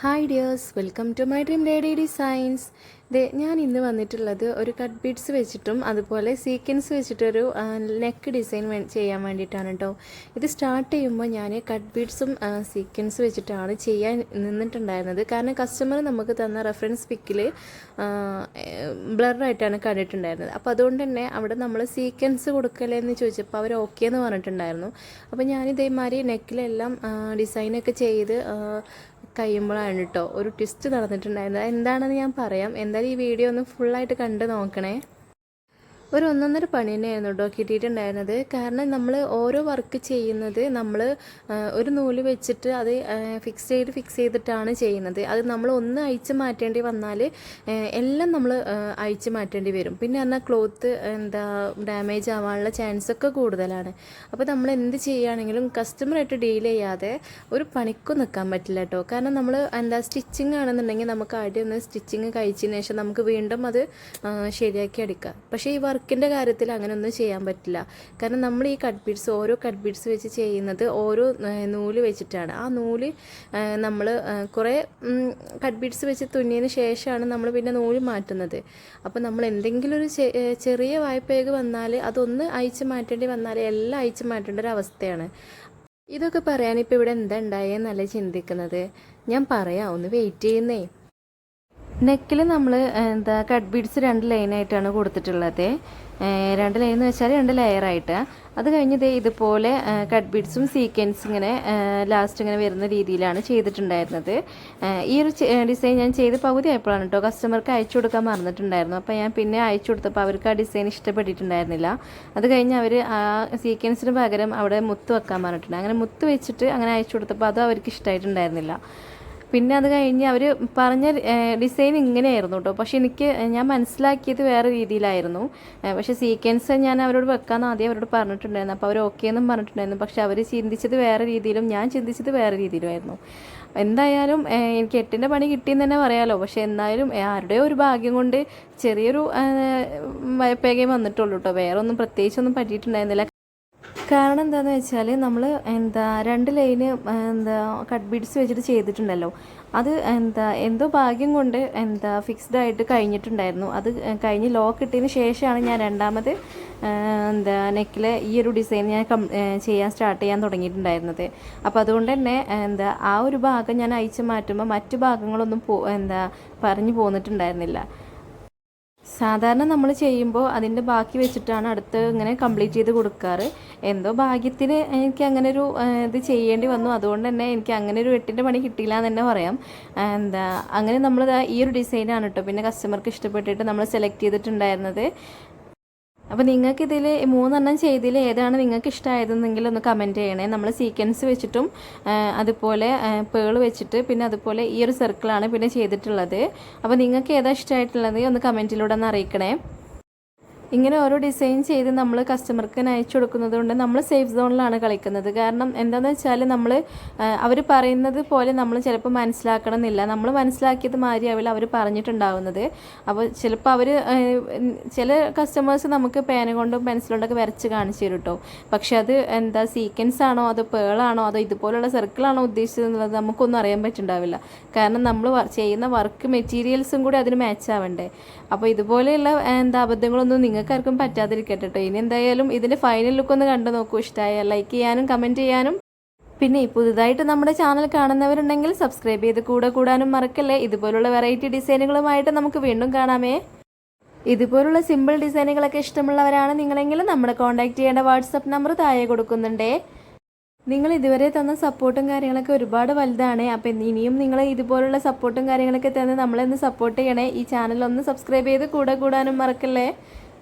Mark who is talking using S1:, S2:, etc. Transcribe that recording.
S1: Hi dears welcome to my dream daddy designs ദേ ഞാൻ ഇന്ന് വന്നിട്ടുള്ളത് ഒരു കട്ട് ബീഡ്സ് വെച്ചിട്ടും അതുപോലെ സീക്വൻസ് വെച്ചിട്ടൊരു നെക്ക് ഡിസൈൻ ചെയ്യാൻ വേണ്ടിയിട്ടാണ് കേട്ടോ ഇത് സ്റ്റാർട്ട് ചെയ്യുമ്പോൾ ഞാൻ കട്ട് ബീഡ്സും സീക്വൻസ് വെച്ചിട്ടാണ് ചെയ്യാൻ നിന്നിട്ടുണ്ടായിരുന്നത്. കാരണം കസ്റ്റമർ നമുക്ക് തന്ന റെഫറൻസ് പിക്കിൽ ബ്ലറായിട്ടാണ് കണ്ടിട്ടുണ്ടായിരുന്നത്. അപ്പോൾ അതുകൊണ്ട് തന്നെ അവിടെ നമ്മൾ സീക്വൻസ് കൊടുക്കലേ എന്ന് ചോദിച്ചപ്പോൾ അവർ ഓക്കെ എന്ന് പറഞ്ഞിട്ടുണ്ടായിരുന്നു. അപ്പോൾ ഞാൻ ഇതേമാതിരി നെക്കിലെല്ലാം ഡിസൈനൊക്കെ ചെയ്ത് കഴിയുമ്പോഴാണ് കേട്ടോ ഒരു ട്വിസ്റ്റ് നടന്നിട്ടുണ്ടായിരുന്നത്. എന്താണെന്ന് ഞാൻ പറയാം. എന്തായാലും ഈ വീഡിയോ ഒന്ന് ഫുള്ളായിട്ട് കണ്ട് നോക്കണേ. ഒരു ഒന്നൊന്നര പണി തന്നെയായിരുന്നു കേട്ടോ കിട്ടിയിട്ടുണ്ടായിരുന്നത്. കാരണം നമ്മൾ ഓരോ വർക്ക് ചെയ്യുന്നത് നമ്മൾ ഒരു നൂൽ വെച്ചിട്ട് അത് ഫിക്സ് ചെയ്ത് ഫിക്സ് ചെയ്തിട്ടാണ് ചെയ്യുന്നത്. അത് നമ്മൾ ഒന്ന് അയച്ച് മാറ്റേണ്ടി വന്നാൽ എല്ലാം നമ്മൾ അയച്ച് മാറ്റേണ്ടി വരും. പിന്നെ പറഞ്ഞാൽ ക്ലോത്ത് എന്താ ഡാമേജ് ആവാനുള്ള ചാൻസ് ഒക്കെ കൂടുതലാണ്. അപ്പോൾ നമ്മൾ എന്ത് ചെയ്യുകയാണെങ്കിലും കസ്റ്റമറായിട്ട് ഡീൽ ചെയ്യാതെ ഒരു പണിക്കും നിൽക്കാൻ പറ്റില്ല കേട്ടോ. കാരണം നമ്മൾ എന്താ സ്റ്റിച്ചിങ് ആണെന്നുണ്ടെങ്കിൽ നമുക്ക് ആദ്യം ഒന്ന് സ്റ്റിച്ചിങ് കഴിച്ചതിന് ശേഷം നമുക്ക് വീണ്ടും അത് ശരിയാക്കി എടുക്കാം. പക്ഷേ ഈ വർക്കിന്റെ കാര്യത്തിൽ അങ്ങനെയൊന്നും ചെയ്യാൻ പറ്റില്ല. കാരണം നമ്മൾ ഈ കട്ട് ബീഡ്സ് ഓരോ കട്ട് ബീഡ്സ് വെച്ച് ചെയ്യുന്നത് ഓരോ നൂൽ വെച്ചിട്ടാണ്. ആ നൂൽ നമ്മൾ കുറേ കട്ട് ബീഡ്സ് വെച്ച് തുന്നിയതിന് ശേഷമാണ് നമ്മൾ പിന്നെ നൂൽ മാറ്റുന്നത്. അപ്പോൾ നമ്മൾ എന്തെങ്കിലും ഒരു ചെറിയ വായ്പയൊക്കെ വന്നാൽ അതൊന്ന് അയച്ച് മാറ്റേണ്ടി വന്നാൽ എല്ലാം അയച്ച് മാറ്റേണ്ട ഒരു അവസ്ഥയാണ്. ഇതൊക്കെ പറയാനിപ്പോൾ ഇവിടെ എന്താ ഉണ്ടായെന്നല്ല ചിന്തിക്കുന്നത്? ഞാൻ പറയാം ഒന്ന് വെയിറ്റ് ചെയ്യുന്നേ. നെക്കിൽ നമ്മൾ എന്താ കട്ട് ബീഡ്സ് രണ്ട് ലൈനായിട്ടാണ് കൊടുത്തിട്ടുള്ളത്. രണ്ട് ലൈൻ എന്ന് വെച്ചാൽ രണ്ട് ലെയറായിട്ട് അത് കഴിഞ്ഞത് ഇതുപോലെ കട്ട് ബീഡ്സും സീക്വൻസ് ഇങ്ങനെ ലാസ്റ്റ് ഇങ്ങനെ വരുന്ന രീതിയിലാണ് ചെയ്തിട്ടുണ്ടായിരുന്നത്. ഈ ഒരു ഡിസൈൻ ഞാൻ ചെയ്ത് പകുതി ആയപ്പോഴാണ് കേട്ടോ കസ്റ്റമർക്ക് അയച്ചു കൊടുക്കാൻ മറന്നിട്ടുണ്ടായിരുന്നു. അപ്പോൾ ഞാൻ പിന്നെ അയച്ചു കൊടുത്തപ്പോൾ അവർക്ക് ആ ഡിസൈൻ ഇഷ്ടപ്പെട്ടിട്ടുണ്ടായിരുന്നില്ല. അത് കഴിഞ്ഞ് അവർ ആ സീക്വൻസിന് പകരം അവിടെ മുത്ത് വെക്കാൻ പറഞ്ഞിട്ടുണ്ട്. അങ്ങനെ മുത്ത് വെച്ചിട്ട് അങ്ങനെ അയച്ചു കൊടുത്തപ്പോൾ അതും അവർക്ക് ഇഷ്ടമായിട്ടുണ്ടായിരുന്നില്ല പിന്നെ അത് കഴിഞ്ഞ് അവർ പറഞ്ഞ ഡിസൈൻ ഇങ്ങനെയായിരുന്നു കേട്ടോ പക്ഷെ എനിക്ക് ഞാൻ മനസ്സിലാക്കിയത് വേറെ രീതിയിലായിരുന്നു. പക്ഷെ സീക്വൻസ് ഞാൻ അവരോട് വെക്കാമെന്ന് ആദ്യം അവരോട് പറഞ്ഞിട്ടുണ്ടായിരുന്നു. അപ്പോൾ അവർ ഓക്കെ എന്നും പറഞ്ഞിട്ടുണ്ടായിരുന്നു. പക്ഷെ അവർ ചിന്തിച്ചത് വേറെ രീതിയിലും ഞാൻ ചിന്തിച്ചത് വേറെ രീതിയിലുമായിരുന്നു. എന്തായാലും എനിക്ക് എട്ടിന്റെ പണി കിട്ടിയെന്ന് തന്നെ പറയാമല്ലോ പക്ഷെ എന്തായാലും ആരുടെയോ ഒരു ഭാഗ്യം കൊണ്ട് ചെറിയൊരു വയപ്പേകയും വന്നിട്ടുള്ളൂ കേട്ടോ വേറെ ഒന്നും പ്രത്യേകിച്ചൊന്നും പറ്റിയിട്ടുണ്ടായിരുന്നില്ല. കാരണം എന്താണെന്ന് വെച്ചാൽ നമ്മൾ എന്താ രണ്ട് ലൈന് എന്താ കട്ട് ബീഡ്സ് വെച്ചിട്ട് ചെയ്തിട്ടുണ്ടല്ലോ. അത് എന്താ എന്തോ ഭാഗ്യം കൊണ്ട് എന്താ ഫിക്സ്ഡ് ആയിട്ട് കഴിഞ്ഞിട്ടുണ്ടായിരുന്നു. അത് കഴിഞ്ഞ് ലോക്ക് ഇട്ടതിന് ശേഷമാണ് ഞാൻ രണ്ടാമത് എന്താ നെക്കിലെ ഈ ഒരു ഡിസൈൻ ഞാൻ കം ചെയ്യാൻ സ്റ്റാർട്ട് ചെയ്യാൻ തുടങ്ങിയിട്ടുണ്ടായിരുന്നത്. അപ്പോൾ അതുകൊണ്ട് തന്നെ എന്താ ആ ഒരു ഭാഗം ഞാൻ അയച്ചു മാറ്റുമ്പോൾ മറ്റു ഭാഗങ്ങളൊന്നും പോ എന്താ പറഞ്ഞു പോന്നിട്ടുണ്ടായിരുന്നില്ല. സാധാരണ നമ്മൾ ചെയ്യുമ്പോൾ അതിന്റെ ബാക്കി വെച്ചിട്ടാണ് അടുത്ത് ഇങ്ങനെ കംപ്ലീറ്റ് ചെയ്ത് കൊടുക്കാറ്. എന്തോ ഭാഗ്യത്തിന് എനിക്ക് അങ്ങനെ ഒരു ഇത് ചെയ്യേണ്ടി വന്നു. അതുകൊണ്ട് തന്നെ എനിക്ക് അങ്ങനെ ഒരു വെട്ടിന്റെ പണി കിട്ടിയില്ല എന്ന് തന്നെ പറയാം. എന്താ അങ്ങനെ നമ്മൾ ഈ ഒരു ഡിസൈനാണ് കേട്ടോ പിന്നെ കസ്റ്റമർക്ക് ഇഷ്ടപ്പെട്ടിട്ട് നമ്മൾ സെലക്ട് ചെയ്തിട്ടുണ്ടായിരുന്നത്. അപ്പോൾ നിങ്ങൾക്ക് ഇതിൽ മൂന്നെണ്ണം ചെയ്തതിൽ ഏതാണ് നിങ്ങൾക്ക് ഇഷ്ടമായതെന്നെങ്കിൽ ഒന്ന് കമന്റ് ചെയ്യണേ. നമ്മൾ സീക്വൻസ് വെച്ചിട്ടും അതുപോലെ പേൾ വെച്ചിട്ട് പിന്നെ അതുപോലെ ഈ ഒരു സർക്കിളാണ് പിന്നെ ചെയ്തിട്ടുള്ളത്. അപ്പോൾ നിങ്ങൾക്ക് ഏതാ ഇഷ്ടമായിട്ടുള്ളത് ഒന്ന് കമന്റിലൂടെ ഒന്ന് അറിയിക്കണേ. ഇങ്ങനെ ഓരോ ഡിസൈൻ ചെയ്ത് നമ്മൾ കസ്റ്റമർക്ക് അയച്ചു കൊടുക്കുന്നത് കൊണ്ട് നമ്മൾ സേഫ് സോണിലാണ് കളിക്കുന്നത്. കാരണം എന്താണെന്ന് വെച്ചാൽ നമ്മൾ അവർ പറയുന്നത് പോലെ നമ്മൾ ചിലപ്പോൾ മനസ്സിലാക്കണമെന്നില്ല. നമ്മൾ മനസ്സിലാക്കിയത് മാതിരിയാവില്ല അവർ പറഞ്ഞിട്ടുണ്ടാവുന്നത്. അപ്പോൾ ചിലപ്പോൾ അവർ ചില കസ്റ്റമേഴ്സ് നമുക്ക് പേന കൊണ്ടും പെൻസിലുകൊണ്ടൊക്കെ വരച്ച് കാണിച്ചു തരും കേട്ടോ പക്ഷേ അത് എന്താ സീക്വൻസ് ആണോ അതോ പേളാണോ അതോ ഇതുപോലുള്ള സർക്കിളാണോ ഉദ്ദേശിച്ചത് എന്നുള്ളത് നമുക്കൊന്നും അറിയാൻ പറ്റുന്നുണ്ടാവില്ല കാരണം നമ്മൾ ചെയ്യുന്ന വർക്ക് മെറ്റീരിയൽസും കൂടി അതിന് മാച്ച് ആവണ്ടേ. അപ്പോൾ ഇതുപോലെയുള്ള എന്താ അബദ്ധങ്ങളൊന്നും നിങ്ങൾ നിങ്ങൾക്കാർക്കും പറ്റാതിരിക്കട്ടെ കേട്ടോ ഇനി എന്തായാലും ഇതിന്റെ ഫൈനൽ ലുക്ക് ഒന്ന് കണ്ടു നോക്കൂ. ഇഷ്ടമായ ലൈക്ക് ചെയ്യാനും കമന്റ് ചെയ്യാനും. പിന്നെ പുതുതായിട്ട് നമ്മുടെ ചാനൽ കാണുന്നവരുണ്ടെങ്കിൽ സബ്സ്ക്രൈബ് ചെയ്ത് കൂടെ കൂടാനും മറക്കല്ലേ. ഇതുപോലുള്ള വെറൈറ്റി ഡിസൈനുകളുമായിട്ട് നമുക്ക് വീണ്ടും കാണാമേ. ഇതുപോലുള്ള സിമ്പിൾ ഡിസൈനുകളൊക്കെ ഇഷ്ടമുള്ളവരാണ് നിങ്ങളെങ്കിൽ നമ്മുടെ കോൺടാക്ട് ചെയ്യേണ്ട വാട്സപ്പ് നമ്പർ താഴെ കൊടുക്കുന്നുണ്ടേ. നിങ്ങൾ ഇതുവരെ തന്ന സപ്പോർട്ടും കാര്യങ്ങളൊക്കെ ഒരുപാട് വലുതാണ്. അപ്പം ഇനിയും നിങ്ങൾ ഇതുപോലുള്ള സപ്പോർട്ടും കാര്യങ്ങളൊക്കെ തന്ന് നമ്മളെന്ന് സപ്പോർട്ട് ചെയ്യണേ. ഈ ചാനൽ ഒന്ന് സബ്സ്ക്രൈബ് ചെയ്ത് കൂടെ കൂടാനും മറക്കല്ലേ.